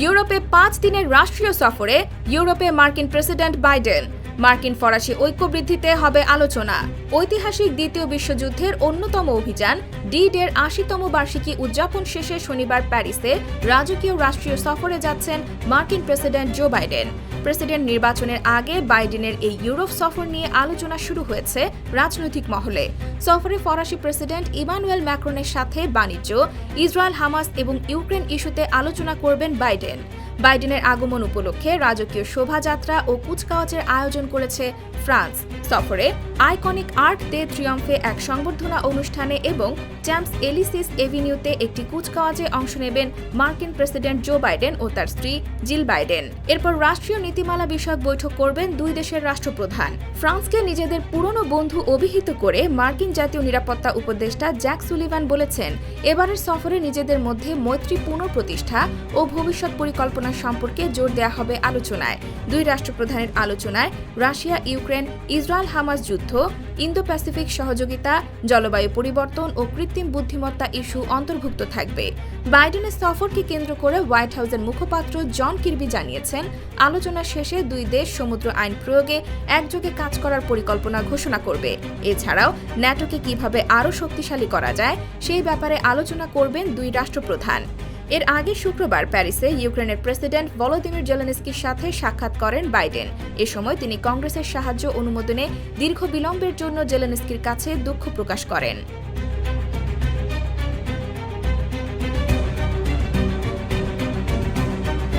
ইউরোপে পাঁচ দিনের রাষ্ট্রীয় সফরে ইউরোপে মার্কিন প্রেসিডেন্ট বাইডেন। মার্কিন ফরাসি ঐক্য বৃদ্ধিতে হবে আলোচনা। ঐতিহাসিক দ্বিতীয় বিশ্বযুদ্ধের অন্যতম অভিযান ডি ডের আশিতম বার্ষিকী উদযাপন শেষে শনিবার প্যারিসে রাজকীয় রাষ্ট্রীয় সফরে যাচ্ছেন মার্কিন প্রেসিডেন্ট জো বাইডেন। প্রেসিডেন্ট নির্বাচনের আগে বাইডেনের এই ইউরোপ সফর নিয়ে আলোচনা শুরু হয়েছে রাজনৈতিক মহলে। সফরে ফরাসি প্রেসিডেন্ট ইমানুয়েল ম্যাক্রনের সাথে বাণিজ্য ইসরায়েল হামাস এবং ইউক্রেন ইস্যুতে আলোচনা করবেন বাইডেন। বাইডেনের আগমন উপলক্ষে রাজকীয় শোভাযাত্রা ও কুচকাওয়াজের আয়োজন করেছে ফ্রান্স। সফরে আইকনিক আর্ট দে ট্রিয়ম্ফে এক সংবর্ধনা অনুষ্ঠানে এবং চ্যাম্পস এলিসিস এভিনিউতে একটি কুচকাওয়াজে অংশ নেবেন মার্কিন প্রেসিডেন্ট জো বাইডেন ও তার স্ত্রী জিল বাইডেন। এরপর রাষ্ট্রীয় নীতিমালা বিষয়ক বৈঠক করবেন দুই দেশের রাষ্ট্রপ্রধান। ফ্রান্সকে নিজেদের পুরনো বন্ধু অভিহিত করে মার্কিন জাতীয় নিরাপত্তা উপদেষ্টা জ্যাক সুলিভান বলেছেন, এবারের সফরে নিজেদের মধ্যে মৈত্রী পুনঃপ্রতিষ্ঠা ও ভবিষ্যৎ পরিকল্পনা সম্পর্কে জোর দেওয়া হবে আলোচনায়। দুই রাষ্ট্রপ্রধানের আলোচনায় রাশিয়া, ইউক্রেন, ইসরায়েল, হামাস যুদ্ধ ইন্দো প্যাসিফিক সহযোগিতা, জলবায়ু পরিবর্তন ও কৃত্রিম বুদ্ধিমত্তা ইস্যু অন্তর্ভুক্ত থাকবে। বাইডেনের সফরকে কেন্দ্র করে হোয়াইট হাউসের মুখপাত্র জন কির্বি জানিয়েছেন, আলোচনা শেষে দুই দেশ সমুদ্র আইন প্রয়োগে একযোগে কাজ করার পরিকল্পনা ঘোষণা করবে। এছাড়াও, ন্যাটোকে কীভাবে আরও শক্তিশালী করা যায়, সেই ব্যাপারে আলোচনা করবেন দুই রাষ্ট্রপ্রধান। এর আগে শুক্রবার প্যারিসে ইউক্রেনের প্রেসিডেন্ট ভলোদিমির জেলেনস্কির সাথে সাক্ষাৎ করেন বাইডেন। এ সময় তিনি কংগ্রেসের সাহায্য অনুমোদনে দীর্ঘ বিলম্বের জন্য জেলেনস্কির কাছে দুঃখ প্রকাশ করেন।